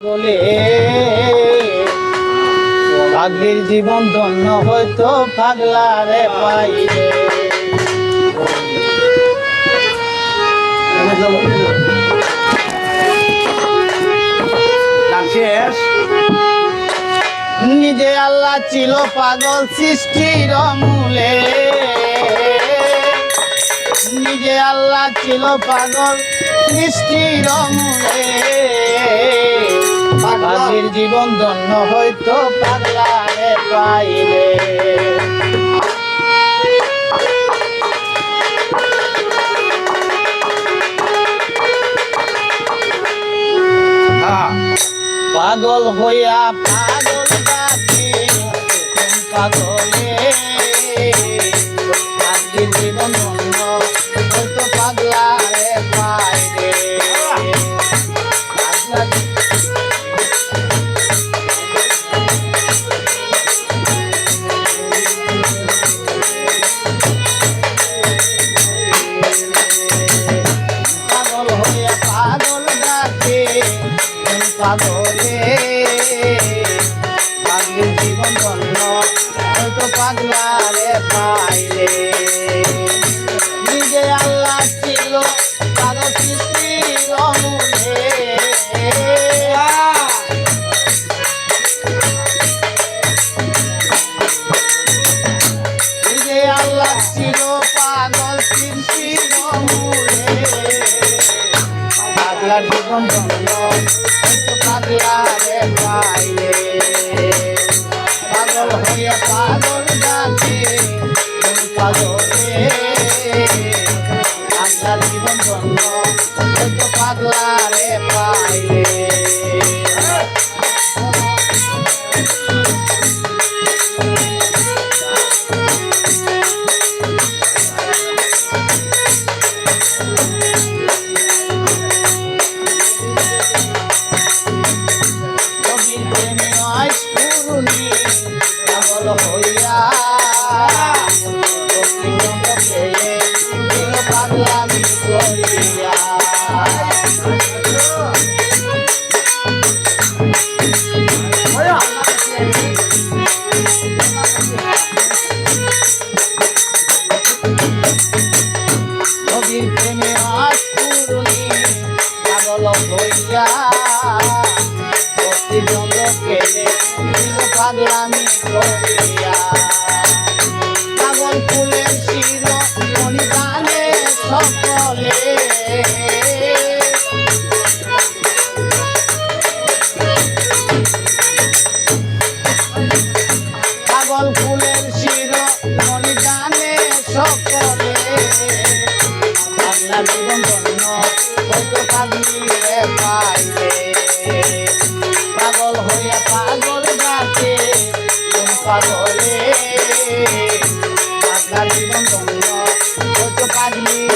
বলে পাগলির জীবন ধন্য হয়তো পাগলারে পাইলে গান নিজে আল্লাহ ছিল পাগল সৃষ্টির মূলে। নিজে আল্লাহ ছিল পাগল সৃষ্টির মূলে। পাগলির জীবন ধন্য হয়তো পাগলারে পাইলে হ্যাঁ। পাগল হইয়া পাগলে পাগলি? পাগলে পাগলার জীবন হয়তো পাগলারে পাইলে পাগল হইয়া পাগল ডাকে পাগলে পাগলার জীবন ধন্য পাগলামি করিয়া পাগল ফুলের শির সকলে পাগল ফুলের শির মণিদানে সকলে। পাগলা জীবন ধন্য পাইলে। পাগল হইয়া পাগল ডাকে পাগলে? পাগলা জীবন ধন্য হয়তো পাগলিরে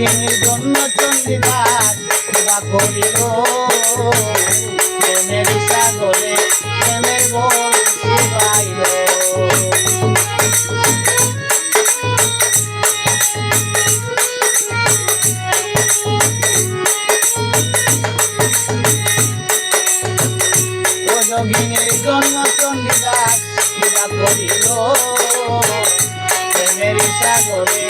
যোগিনীর জন্য চন্ডিদাস বা করিল। প্রেমের সাগরে প্রেমের জন্য চন্ডিদাস করিল। সাগরে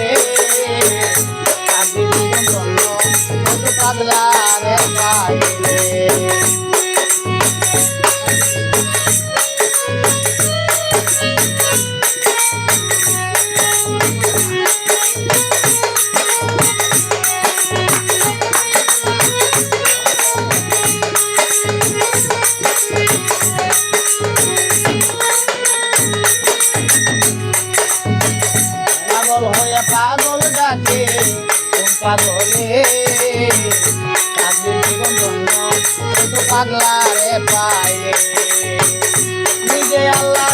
পাগলে। কাজের জীবন ধন্য কত পাগলা রে পাইলে নিজে আল্লাহ